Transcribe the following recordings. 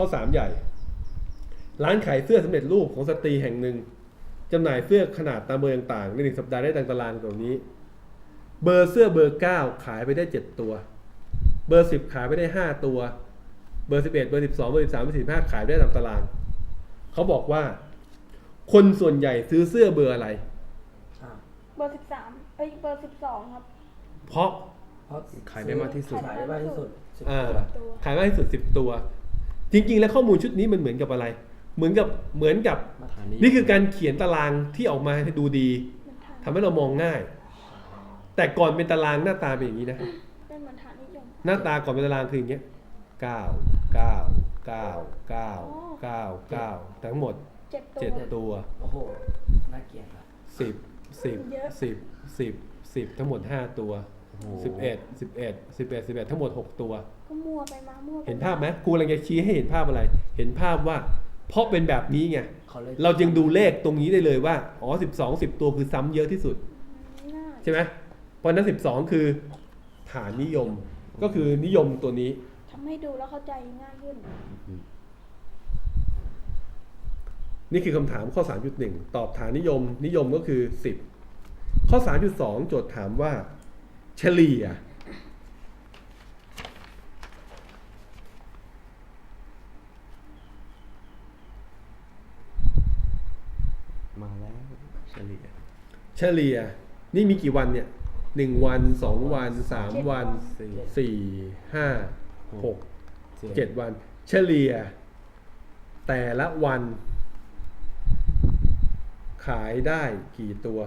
ข้อสามใหญ่ ร้านขายเสื้อสำเร็จรูปของสตรีแห่งหนึ่งจำหน่ายเสื้อขนาดตามเบอร์ต่างๆในหนึ่งสัปดาห์ได้ดังตารางแบบนี้ เบอร์เสื้อเบอร์เก้าขายไปได้เจ็ดตัว เบอร์สิบขายไปได้ห้าตัว เบอร์สิบเอ็ดเบอร์สิบสองเบอร์สิบสามเบอร์สิบห้าขายไปได้ตามตาราง เขาบอกว่า คนส่วนใหญ่ซื้อเสื้อเบอร์อะไรอ่าเบอร์สิบสามเอ้ยเบอร์สิบสองครับ เพราะเพราะขายได้มากที่สุด ขายได้มากที่สุดสิบอ่าตัวตัวขายมากที่สุดสิบตัว จริง ๆ แล้วข้อมูลชุดนี้มันเหมือนกับอะไร เหมือนกับเหมือนกับมาตรฐานนี้นี่คือการเขียนตารางที่ออกมาให้ดูดีมันฐานทำให้เรามองง่าย แต่ก่อนเป็นตารางหน้าตาเป็นอย่างนี้นะ เป็นเหมือนฐานนิยม หน้าตาก่อนเป็นตารางคืออย่างเงี้ยเก้าเก้าเก้าเก้าเก้าเก้าทั้งหมดเจ็ดตัวเจ็ดตัวโอ้โหน่าเกลียดครับสิบสิบเยอะสิบสิบสิบทั้งหมดห้าตัวโอ้โห สิบเอ็ดสิบเอ็ดสิบเอ็ดสิบเอ็ดทั้งหมดหกตัว ก็มั่วไปมามั่วปเห็นภาพไหมครูกำลังจะชี้ให้เห็นภาพอะไร เห็นภาพว่า เพราะเป็นแบบนี้ไงเขาเลยเราจึงดูเลขตรงนี้ได้เลยว่า อ๋อสิบสองสิบตัวคือซ้ำเยอะที่สุดง่ายใช่ไหมเพราะฉะนั้นสิบสองคือฐานนิยม ก็คือนิยมตัวนี้ ทำให้ดูแล้วเข้าใจง่ายขึ้น นี่คือคำถามข้อ 3.1 ตอบฐานนิยม นิยมก็คือ 10 ข้อ 3.2 โจทย์ถามว่า เฉลี่ย มาแล้วเฉลี่ยเฉลี่ย นี่มีกี่วันเนี่ยหนึ่งวันสองวันสามวันสี่สี่ห้าหกเจ็ดเจ็ดวัน เฉลี่ย แต่ละวัน ขายได้กี่ตัว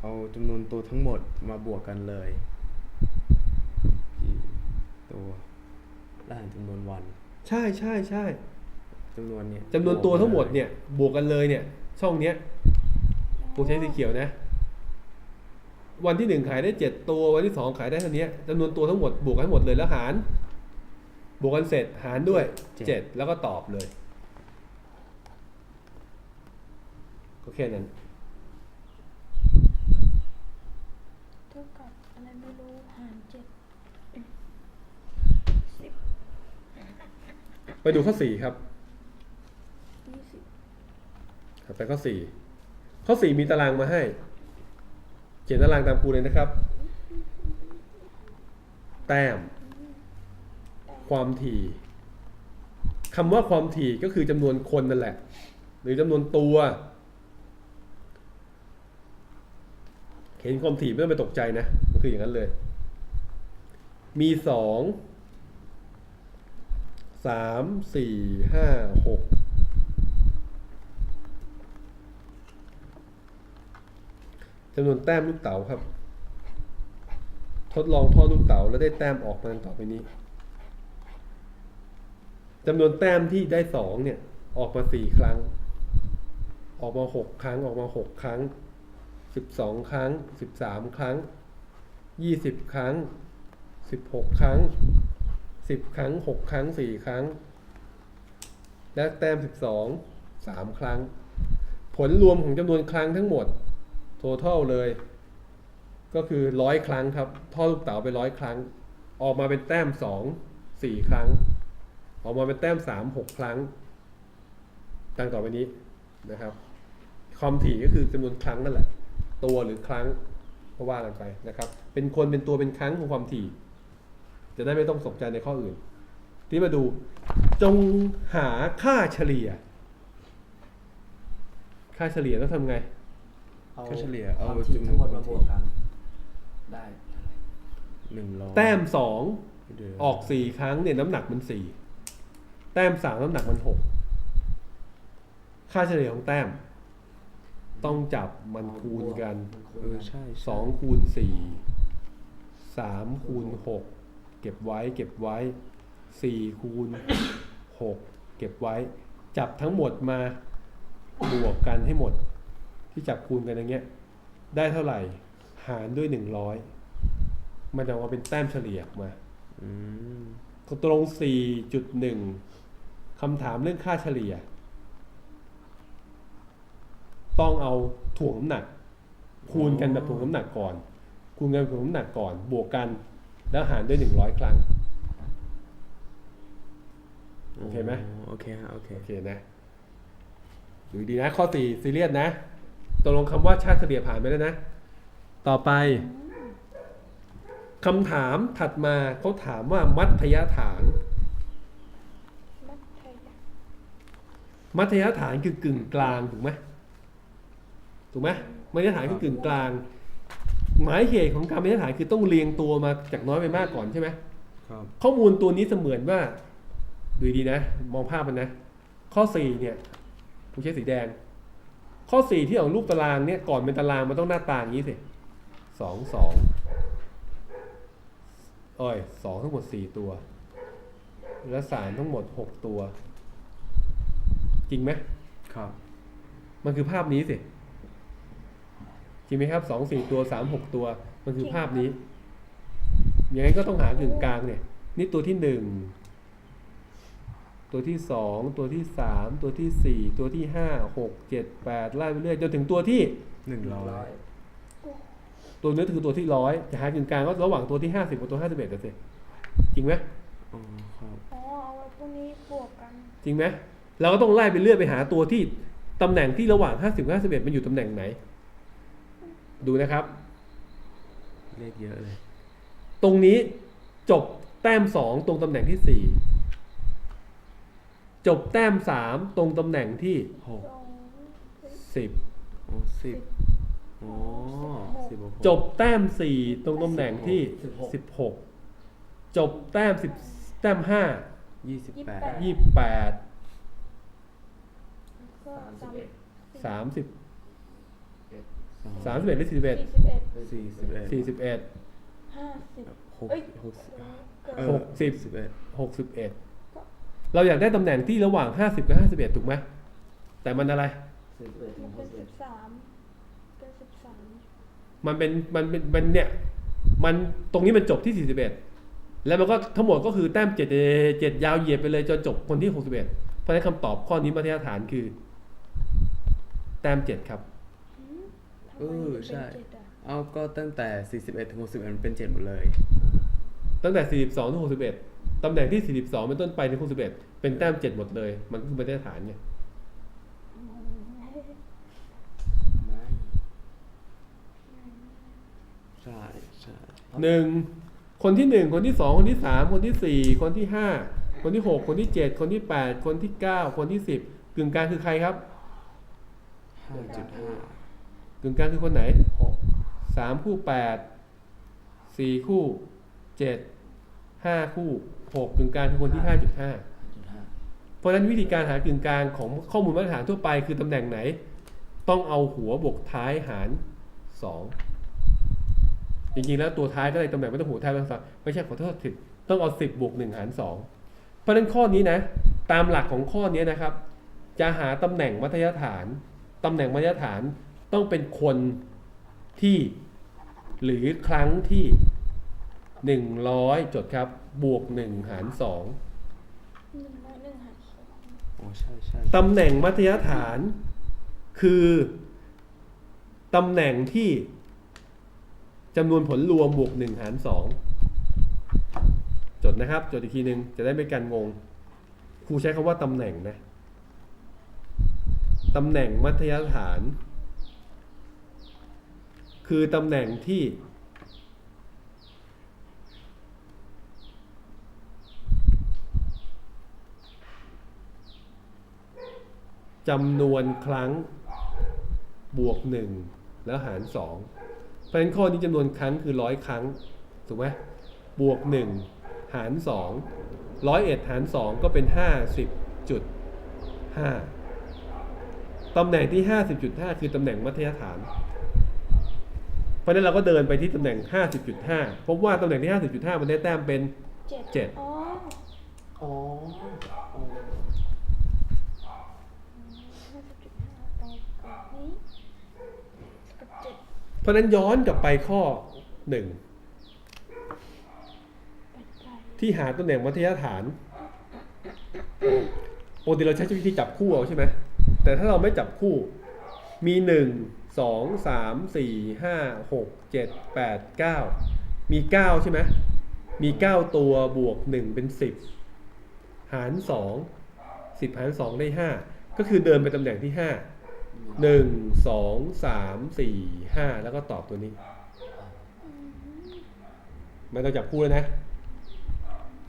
เอาจำนวนตัวทั้งหมดมาบวกกันเลยกี่ตัวแล้วหารจำนวนวัน ใช่ใช่ใช่จำนวนเนี่ยจำนวนตัวทั้งหมดเนี่ยบวกกันเลยเนี่ย ช่องเนี้ยกูใช้สีเขียวนะ วันที่หนึ่งขายได้เจ็ดตัววันที่สองขายได้เท่านี้จำนวนตัวทั้งหมดบวกกันให้หมดเลยแล้วหาร บวกกันเสร็จหารด้วยเจ็ดแล้วก็ตอบเลยก็แค่นั้น เท่ากับอะไรไม่รู้หารเจ็ดสิบ ไปดูข้อสี่ครับขับไปข้อสี่ข้อสี่มีตารางมาให้ เขียนตารางตามครูเลยนะครับ แต้ม ความถี่คำว่าความถี่ก็คือจำนวนคนนั่นแหละ หรือจำนวนตัว เห็นความถี่ไม่ต้องไปตกใจนะ มันคืออย่างนั้นเลย มีสอง สามสี่ห้าหกจำนวนแต้มลูกเต๋าครับ ทดลองท่อลูกเต๋าแล้วได้แต้มออกมาต่อไปนี้จำนวนแต้มที่ได้สองเนี่ย ออกมาสี่ครั้ง ออกมาหกครั้งออกมาหกครั้งสิบสองครั้งสิบสามครั้งยี่สิบครั้งสิบหกครั้ง สิบครั้งหกครั้งสี่ครั้ง และแต้มสิบสองสามครั้ง ผลรวมของจำนวนครั้งทั้งหมด total เลย ก็คือร้อยครั้งครับท่อลูกเต๋าไปร้อยครั้ง ออกมาเป็นแต้มสองสี่ครั้ง ออกมาเป็นแต้มสามหกครั้งดังต่อไปนี้นะครับ ความถี่ก็คือจำนวนครั้งนั่นแหละ ตัวหรือครั้งก็ว่ากันไปนะครับ เป็นคนเป็นตัวเป็นครั้งของความถี่ จะได้ไม่ต้องสนใจในข้ออื่น ที่มาดูจงหาค่าเฉลี่ย ค่าเฉลี่ยต้องทำไง เอาก็เฉลี่ยคเอาวามถี่จำนทั้งหมวดนมาบวกกัน ได้เท่าไหร่หนึ่งร้อยแต้มสองเดี๋ยวออกสี่ครั้งเนี่ยน้ำหนักมันสี่แต้มสามน้ำหนักมันหกค่าเฉลี่ยของแต้ม ต้องจับมันคูณกัน มันคูณเออกันใช่ใช่สองคูณสี่สามคูณหกเก็บไว้ เก็บไว้สี่คูณหกเก็บไว้ จับทั้งหมดมาบวกกันให้หมด ที่จับคูณกันอย่างเงี้ย ได้เท่าไหร่ หารด้วยหนึ่งร้อยมันจะออกมาเป็นแต้มเฉลี่ยออกมาอืมตรง 4.1คำถามเรื่องค่าเฉลี่ย ต้องเอาถ่วงน้ำหนัก คูณกันแบบถ่วงน้ำหนักก่อน คูณกันแบบถ่วงน้ำหนักก่อน บวกกัน แล้วหารด้วย100ครั้งโอเคไหมโอเคฮะโอเคโอเคนะดูดีนะ ข้อสี่ซีเรียสนะตกลงคำว่าชาติเฉลี่ยผ่านไปแล้วนะ ต่อไปคำถามถัดมาเขาถามว่ามัธยฐาน มัธยมมัธยฐานคือกึ่งกลางถูกไหมถูกไหมมัธยฐานคือกึ่งกลาง หมายเหตุของการมัธยฐานคือต้องเรียงตัวมาจากน้อยไปมากก่อนใช่ไหมครับ ข้อมูลตัวนี้เสมือนว่า ดูดีๆนะ มองภาพมันนะ ข้อสี่เนี่ยผมใช้สีแดง ข้อสี่ที่ออกรูปตารางเนี่ยก่อนเป็นตารางมันต้องหน้าตาอย่างนี้สิสองสองเอ้ยสองทั้งหมดสี่ตัว และสามทั้งหมดหกตัว จริงไหมครับ มันคือภาพนี้สิ จริงไหมครับสองสี่ตัวสามหกตัว มันคือภาพนี้อย่างนั้นก็ต้องหากึ่งกลางเนี่ย นี่ตัวที่หนึ่งตัวที่สองตัวที่สามตัวที่สี่ตัวที่ห้าหกเจ็ดแปดไล่ไปเรื่อยจนถึงตัวที่หนึ่งร้อร้อยยตัวนี้คือตัวที่ร้อยจะหากึ่งกลางก็ระหว่างตัวที่ห้าสิบกับตัวห้าสิบเอ็ดสิจริงไหมอ๋อครับอ๋อเอาไว้พวกนี้บวกกัน จริงไหมเราก็ต้องไล่ไปเรื่อยไปหาตัวที่ตำแหน่งที่ระหว่างห้าสิบกับห้าสิบเอ็ดมันอยู่ตำแหน่งไหน ดูนะครับ เลขเยอะเลย ตรงนี้จบแต้มสองตรงตำแหน่งที่สี่จบแต้มสามตรงตำแหน่งที่หกสองสิบอ๋อสิบอ๋อสิบหกจบแต้มสี่ตรงตำแหน่งที่สิบหกจบแต้มสิบแต้มห้ายี่สิบแปดยี่แปดก็สามสิบเอ็ดสามสิบ สองสามสิบเอ็ดหรือสี่สิบเอ็ดสี่สิบเอ็ดสี่สิบเอ็ดสี่สิบเอ็ดห้าสิบหกเอ้ยหกสิบเกินเออหกสิบ สิบเอ็ดหกสิบเอ็ดเราอยากได้ตำแหน่งที่ระหว่างห้าสิบกับห้าสิบเอ็ดถูกไหมแต่มันอะไร สิบเอ็ดถึมังนหเป็กนสิบสิเอ็ดบสามเป็นสิบสามมันเป็นมันเป็นมันเนี่ยมันตรงนี้มันจบที่ 41 แล้วมันก็ทั้งหมดก็คือแต้มเจ็ดเจ็ดยาวเหยียดไปเลยจนจบคนที่ 61 เพราะฉะนั้นคำตอบข้อนี้มาตรฐานคือ แต้มเจ็ดครับทำไมมัน เป็นเจ็ดอะเอาก็ตั้งแต่สี่สิบเอ็ดถึงหกสิบเอ็ดมันเป็นเจ็ดหมดเลย ตั้งแต่ 42ถึง61ตำแหน่งที่ 42 เป็นต้นไปถึง61เป็นแต้มเจ็ดหมดเลย มันคือมาตรฐานไงไม่ใช่ใช่หนึ่งคนที่หนึ่งคนที่สองคนที่สามคนที่สี่คนที่ห้าคนที่หกคนที่เจ็ดคนที่แปดคนที่เก้าคนที่สิบกึ่งกลางคือใครครับห้าจุดห้า กึ่งกลางคือคนไหนหกสามคู่แปดสี่คู่เจ็ดห้าคู่หกกึ่งกลางคือคนที่ห้าจุดห้าจุดห้าเพราะฉะนั้นวิธีการหากึ่งกลางของข้อมูลมาตรฐานทั่วไปคือตำแหน่งไหน ต้องเอาหัวบวกท้ายหารสองจริงๆแล้วตัวท้ายก็เลยตำแหน่งไม่ต้องหัวท้ายไม่ต้องสองไม่ใช่ขอโทษผิดต้องเอาสิบบวกหนึ่งหารสองเพราะฉะนั้นข้อนี้นะ ตามหลักของข้อนี้นะครับ จะหาตำแหน่งมัธยฐานตำแหน่งมัธยฐาน ต้องเป็นคนที่หรือครั้งที่หนึ่งร้อยจดครับ บวกหนึ่งหารสองหนึ่งร้อยหนึ่งหารสองอ๋อใช่ใช่ตำแหน่งมัธยฐาน คือตำแหน่งที่จำนวนผลรวมบวกหนึ่งหารสองจดนะครับ จดอีกทีหนึ่งจะได้ไม่กันงง ครูใช้คำว่าตำแหน่งนะ ตำแหน่งมัธยฐาน คือตำแหน่งที่ จำนวนครั้งบวกหนึ่งแล้วหารสองเพราะฉะนั้นข้อนี้จำนวนครั้งคือร้อยครั้ง ถูกไหมบวกหนึ่งหารสองร้อยเอ็ดหารสองก็เป็นห้าสิบจุดห้าตำแหน่งที่ห้าสิบจุดห้าคือตำแหน่งมัธยฐาน ราะฉะนั้นเราก็เดินไปที่ตำแหน่งห้าสิบจุดห้าพบว่าตำแหน่งที่ห้าสิบจุดห้ามันได้แต้มเป็น เจ็ดเจ็ด อ๋ออ๋ออ๋อห้าสิบจุดห้าตรงกับนี้กับเจ็ดเพราะฉะนั้นย้อนกลับไปข้อหนึ่งเป็นไปที่หาตำแหน่งมัธยฐานปกติเราใช้วิธีจับคู่เอาใช่ไหมแต่ถ้าเราไม่จับคู่มีหนึ่ง สองสามสี่ห้าหกเจ็ดแปดเก้ามีเก้าใช่ไหมมีเก้าตัวบวกหนึ่งเป็นสิบหารสองสิบหารสองได้ห้าก็คือเดินไปตำแหน่งที่ห้าหนึ่งสองสามสี่ห้าแล้วก็ตอบตัวนี้ไม่ต้องจับคู่แล้วนะ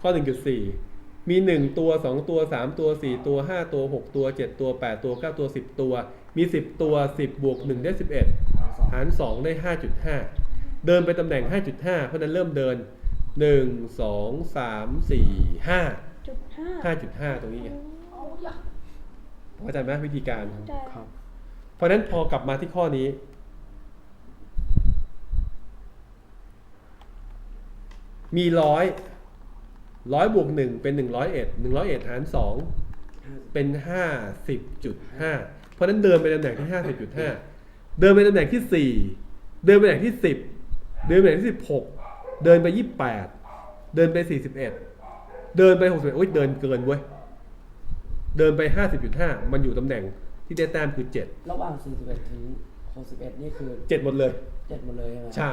ข้อหนึ่งจุดสี่มีหนึ่งตัวสองตัวสามตัวสี่ตัวห้าตัวหกตัวเจ็ดตัวแปดตัวเก้าตัวสิบตัว มีสิบตัวสิบบวกหนึ่งได้สิบเอ็ดหารสองหารสองได้ห้าจุดห้าเดินไปตำแหน่งห้าจุดห้าเพราะฉะนั้นเริ่มเดินหนึ่งสองสามสี่ห้าจุดห้าห้าจุดห้าตรงนี้ไงเอาอยากเข้าใจไหมวิธีการ ได้ครับ เพราะฉะนั้นพอกลับมาที่ข้อนี้ มีร้อยร้อยบวกหนึ่งเป็นหนึ่งร้อยเอ็ดหนึ่งร้อยเอ็ดหารสองห้าสิบเป็นห้าสิบจุดห้าเพ ราะฉะนั้นเดินไปตำแหน่งที่ห้าสิบจุดห้าเดินไปตำแหน่งที่สี่เดินไปตำแหน่งที่สิบเดินไปตำแหน่งที่สิบหกเดินไปยี่สิบแปดเดินไปสี่สิบเอ็ดเดินไปหกสิบเอ็ดโอ้ยเดินเกินเว้ยเดินไปห้าสิบจุดห้ามันอยู่ตำแหน่งที่ได้แต้มคือเจ็ดระหว่างสี่สิบเอ็ดถึงหกสิบเอ็ดนี่คือเจ็ดหมดเลยเจ็ดหมดเลยใช่ไหมใช่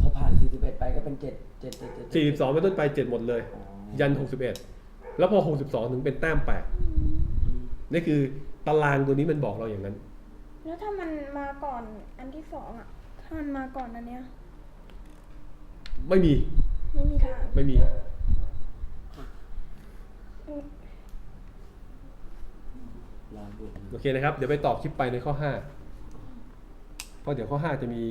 พอผ่านสี่สิบเอ็ดไปก็เป็นเจ็ดเจ็ดเจ็ดเจ็ดสี่สิบสองเป็นต้นไปเจ็ดหมดเลยอ๋อยันหกสิบเอ็ดแล้วพอหกสิบสองถึงเป็นแต้มแปด นี่คือตารางตัวนี้มันบอกเราอย่างนั้น แล้วถ้ามันมาก่อนอันที่สองอะ ถ้ามันมาก่อนอันเนี้ย ไม่มี ไม่มีทางไม่มี ลองดู โอเคนะครับ เดี๋ยวไปตอบคลิปไปในข้อห้าเพราะเดี๋ยวข้อห้าจะมี